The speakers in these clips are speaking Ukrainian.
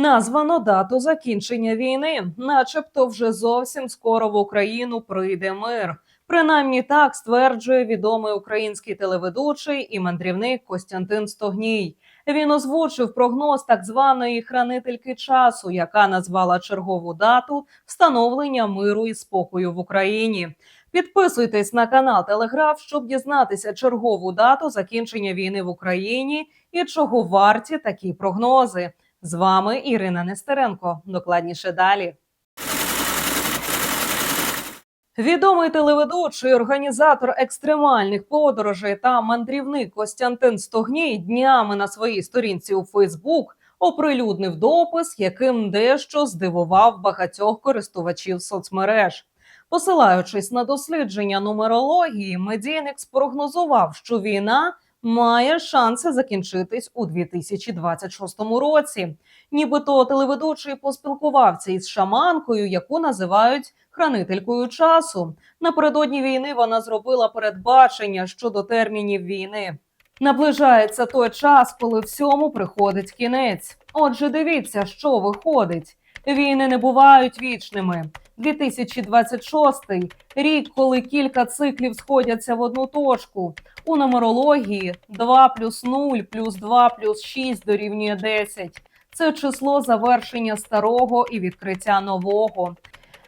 Названо дату закінчення війни, начебто, вже зовсім скоро в Україну прийде мир. Принаймні так стверджує відомий український телеведучий і мандрівник Костянтин Стогній. Він озвучив прогноз так званої хранительки часу, яка назвала чергову дату встановлення миру і спокою в Україні. Підписуйтесь на канал Телеграф, щоб дізнатися чергову дату закінчення війни в Україні і чого варті такі прогнози. З вами Ірина Нестеренко. Докладніше далі. Відомий телеведучий, організатор екстремальних подорожей та мандрівник Костянтин Стогній днями на своїй сторінці у Фейсбук оприлюднив допис, яким дещо здивував багатьох користувачів соцмереж. Посилаючись на дослідження нумерології, медійник спрогнозував, що війна має шанси закінчитись у 2026 році. Нібито телеведучий поспілкувався із шаманкою, яку називають хранителькою часу. Напередодні війни вона зробила передбачення щодо термінів війни. Наближається той час, коли всьому приходить кінець. Отже, дивіться, що виходить. Війни не бувають вічними. 2026 – рік, коли кілька циклів сходяться в одну точку. У нумерології 2 плюс 0 плюс 2 плюс 6 дорівнює 10. Це число завершення старого і відкриття нового.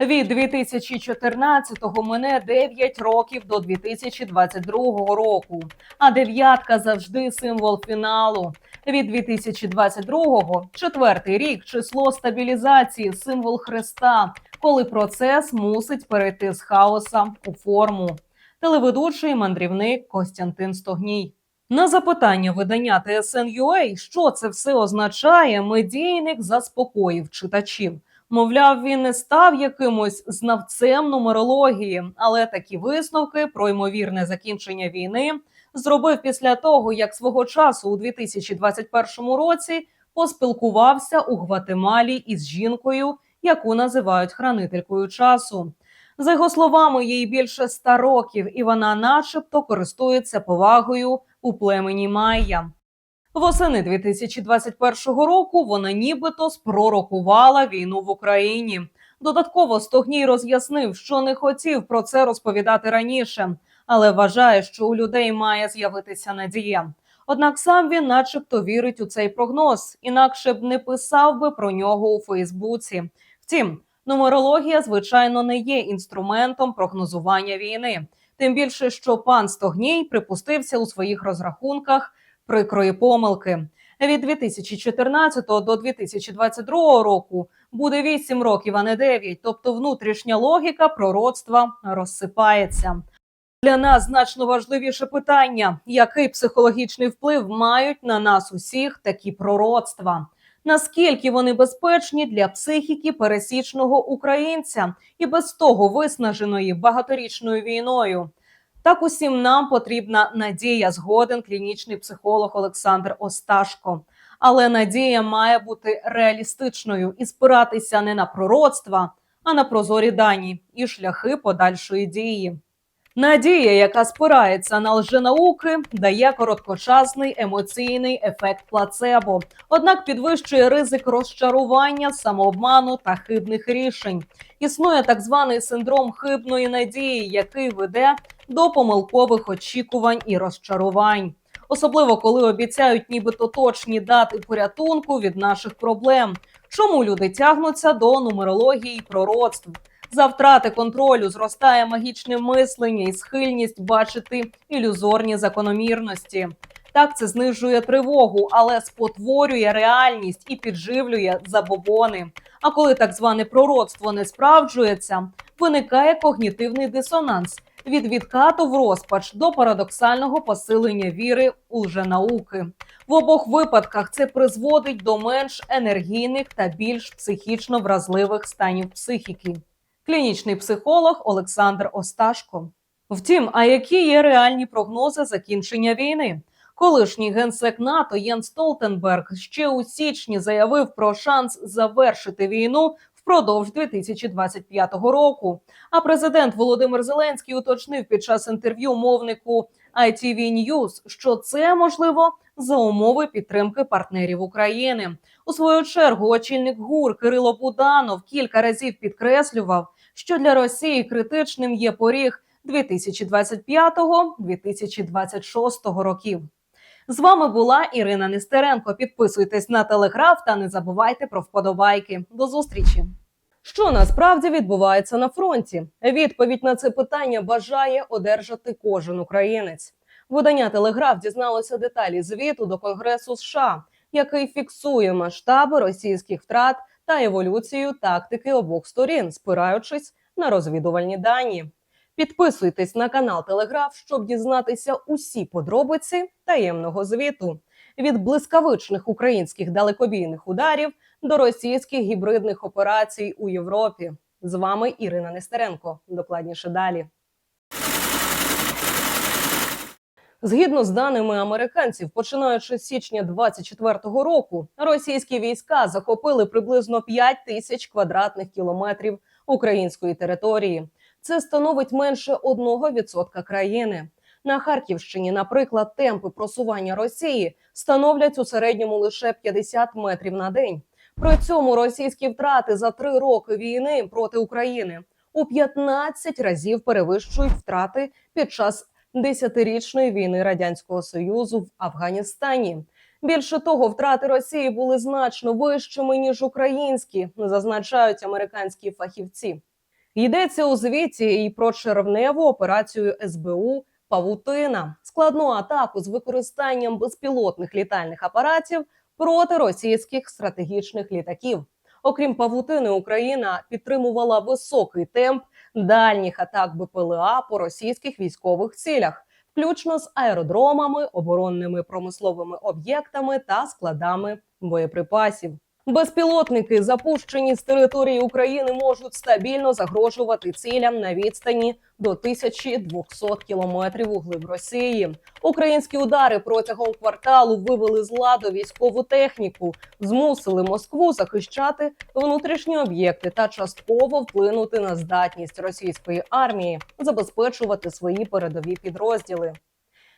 Від 2014-го мине 9 років до 2022 року. А дев'ятка завжди символ фіналу. Від 2022-го четвертий рік число стабілізації, символ Христа, коли процес мусить перейти з хаоса у форму. Телеведучий мандрівник Костянтин Стогній. На запитання видання TSN.ua, що це все означає, медійник заспокоїв читачів. Мовляв, він не став якимось знавцем нумерології, але такі висновки про ймовірне закінчення війни зробив після того, як свого часу у 2021 році поспілкувався у Гватемалі із жінкою, яку називають хранителькою часу. За його словами, їй більше ста років, і вона, начебто, користується повагою у племені Майя. Восени 2021 року вона нібито спророкувала війну в Україні. Додатково Стогній роз'яснив, що не хотів про це розповідати раніше, але вважає, що у людей має з'явитися надія. Однак сам він, начебто, вірить у цей прогноз, інакше б не писав би про нього у Фейсбуці. Втім, нумерологія, звичайно, не є інструментом прогнозування війни. Тим більше, що пан Стогній припустився у своїх розрахунках прикрої помилки. Від 2014 до 2022 року буде 8 років, а не 9. Тобто внутрішня логіка пророцтва розсипається. Для нас значно важливіше питання: який психологічний вплив мають на нас усіх такі пророцтва? Наскільки вони безпечні для психіки пересічного українця і без того виснаженої багаторічною війною? Так усім нам потрібна надія, згоден клінічний психолог Олександр Осташко. Але надія має бути реалістичною і спиратися не на пророцтва, а на прозорі дані і шляхи подальшої дії. Надія, яка спирається на лженауки, дає короткочасний емоційний ефект плацебо, однак підвищує ризик розчарування, самообману та хибних рішень. Існує так званий синдром хибної надії, який веде до помилкових очікувань і розчарувань, особливо коли обіцяють, нібито точні дати порятунку від наших проблем. Чому люди тягнуться до нумерології і пророцтв? За втрати контролю зростає магічне мислення і схильність бачити ілюзорні закономірності. Так це знижує тривогу, але спотворює реальність і підживлює забобони. А коли так зване пророцтво не справджується, виникає когнітивний дисонанс від відкату в розпач до парадоксального посилення віри у лженауки. В обох випадках це призводить до менш енергійних та більш психічно вразливих станів психіки. Клінічний психолог Олександр Осташко. Втім, а які є реальні прогнози закінчення війни? Колишній генсек НАТО Єн Столтенберг ще у січні заявив про шанс завершити війну впродовж 2025 року. А президент Володимир Зеленський уточнив під час інтерв'ю мовнику ITV News, що це можливо за умови підтримки партнерів України. У свою чергу очільник ГУР Кирило Буданов кілька разів підкреслював, що для Росії критичним є поріг 2025-2026 років. З вами була Ірина Нестеренко. Підписуйтесь на телеграф та не забувайте про вподобайки. До зустрічі. Що насправді відбувається на фронті? Відповідь на це питання бажає одержати кожен українець. Видання Телеграф дізналося деталі звіту до Конгресу США, який фіксує масштаби російських втрат та еволюцію тактики обох сторін, спираючись на розвідувальні дані. Підписуйтесь на канал Телеграф, щоб дізнатися усі подробиці таємного звіту від блискавичних українських далекобійних ударів до російських гібридних операцій у Європі. З вами Ірина Нестеренко. Докладніше далі. Згідно з даними американців, починаючи з січня 24-го року, російські війська захопили приблизно 5 тисяч квадратних кілометрів української території. Це становить менше 1% країни. На Харківщині, наприклад, темпи просування Росії становлять у середньому лише 50 метрів на день. При цьому російські втрати за три роки війни проти України у 15 разів перевищують втрати під час десятирічної війни радянського союзу в Афганістані. Більше того, втрати Росії були значно вищими ніж українські, зазначають американські фахівці. Йдеться у звіті і про червневу операцію СБУ Павутина, складну атаку з використанням безпілотних літальних апаратів проти російських стратегічних літаків. Окрім павутини, Україна підтримувала високий темп дальніх атак БПЛА по російських військових цілях, включно з аеродромами, оборонними промисловими об'єктами та складами боєприпасів. Безпілотники, запущені з території України, можуть стабільно загрожувати цілям на відстані до 1200 кілометрів у глиб Росії. Українські удари протягом кварталу вивели з ладу військову техніку, змусили Москву захищати внутрішні об'єкти та частково вплинути на здатність російської армії забезпечувати свої передові підрозділи.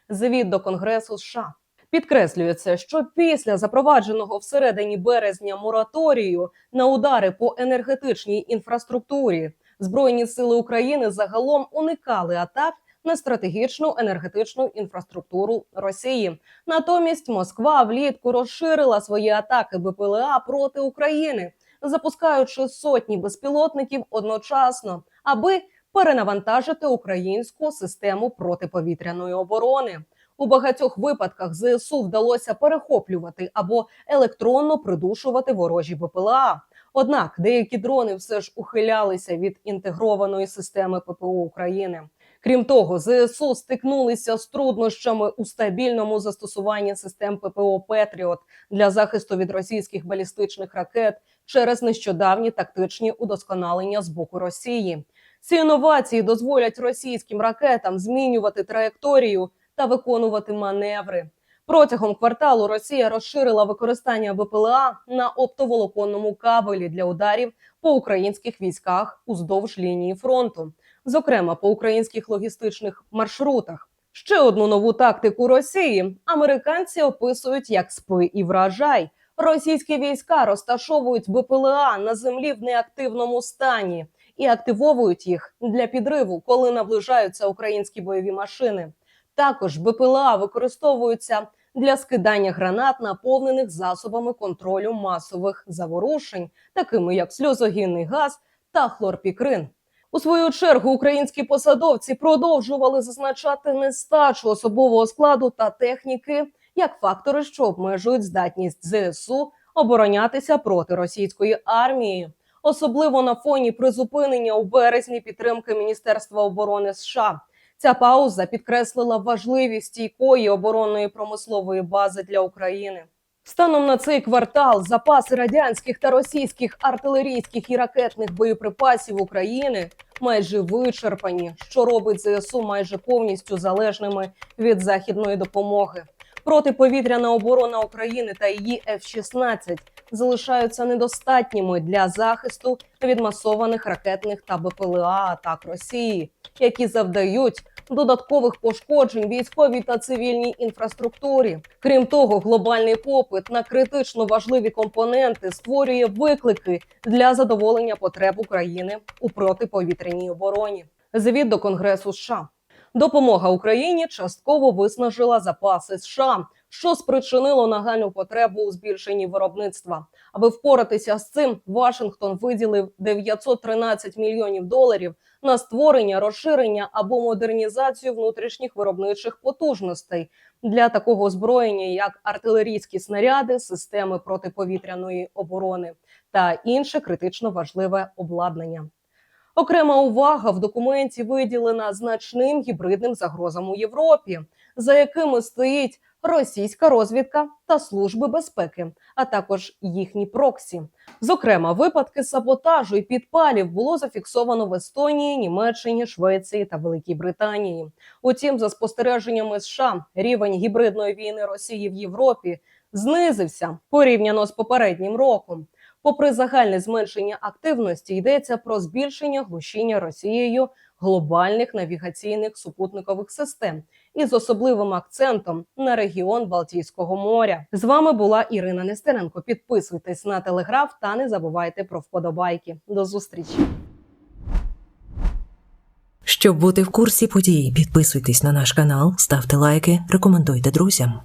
Звіт до Конгресу США. Підкреслюється, що після запровадженого всередині березня мораторію на удари по енергетичній інфраструктурі збройні сили України загалом уникали атак на стратегічну енергетичну інфраструктуру Росії. Натомість Москва влітку розширила свої атаки БПЛА проти України, запускаючи сотні безпілотників одночасно, аби перенавантажити українську систему протиповітряної оборони. У багатьох випадках ЗСУ вдалося перехоплювати або електронно придушувати ворожі БПЛА. Однак деякі дрони все ж ухилялися від інтегрованої системи ППО України. Крім того, ЗСУ стикнулися з труднощами у стабільному застосуванні систем ППО Петріот для захисту від російських балістичних ракет через нещодавні тактичні удосконалення з боку Росії. Ці інновації дозволять російським ракетам змінювати траєкторію та виконувати маневри. Протягом кварталу Росія розширила використання БПЛА на оптоволоконному кабелі для ударів по українських військах уздовж лінії фронту, зокрема по українських логістичних маршрутах. Ще одну нову тактику Росії американці описують як спи і вражай. Російські війська розташовують БПЛА на землі в неактивному стані і активовують їх для підриву, коли наближаються українські бойові машини. Також БПЛА використовуються для скидання гранат, наповнених засобами контролю масових заворушень, такими як сльозогінний газ та хлорпікрин. У свою чергу українські посадовці продовжували зазначати нестачу особового складу та техніки як фактори, що обмежують здатність ЗСУ оборонятися проти російської армії, особливо на фоні призупинення у березні підтримки Міністерства оборони США. Ця пауза підкреслила важливість стійкої оборонної промислової бази для України. Станом на цей квартал запаси радянських та російських артилерійських і ракетних боєприпасів України майже вичерпані, що робить ЗСУ майже повністю залежними від західної допомоги. Протиповітряна оборона України та її F-16 залишаються недостатніми для захисту від масованих ракетних та БПЛА атак Росії, які завдають додаткових пошкоджень військовій та цивільній інфраструктурі. Крім того, глобальний попит на критично важливі компоненти створює виклики для задоволення потреб України у протиповітряній обороні. Звіт до Конгресу США. Допомога Україні частково виснажила запаси США, що спричинило нагальну потребу у збільшенні виробництва. Аби впоратися з цим, Вашингтон виділив 913 мільйонів доларів на створення, розширення або модернізацію внутрішніх виробничих потужностей для такого озброєння, як артилерійські снаряди, системи протиповітряної оборони та інше критично важливе обладнання. Окрема увага в документі виділена значним гібридним загрозам у Європі, за якими стоїть російська розвідка та служби безпеки, а також їхні проксі. Зокрема, випадки саботажу і підпалів було зафіксовано в Естонії, Німеччині, Швеції та Великій Британії. Утім, за спостереженнями США, рівень гібридної війни Росії в Європі знизився порівняно з попереднім роком. Попри загальне зменшення активності, йдеться про збільшення глушіння Росією глобальних навігаційних супутникових систем із особливим акцентом на регіон Балтійського моря. З вами була Ірина Нестеренко. Підписуйтесь на телеграф та не забувайте про вподобайки. До зустрічі. Щоб бути в курсі подій, підписуйтесь на наш канал, ставте лайки, рекомендуйте друзям.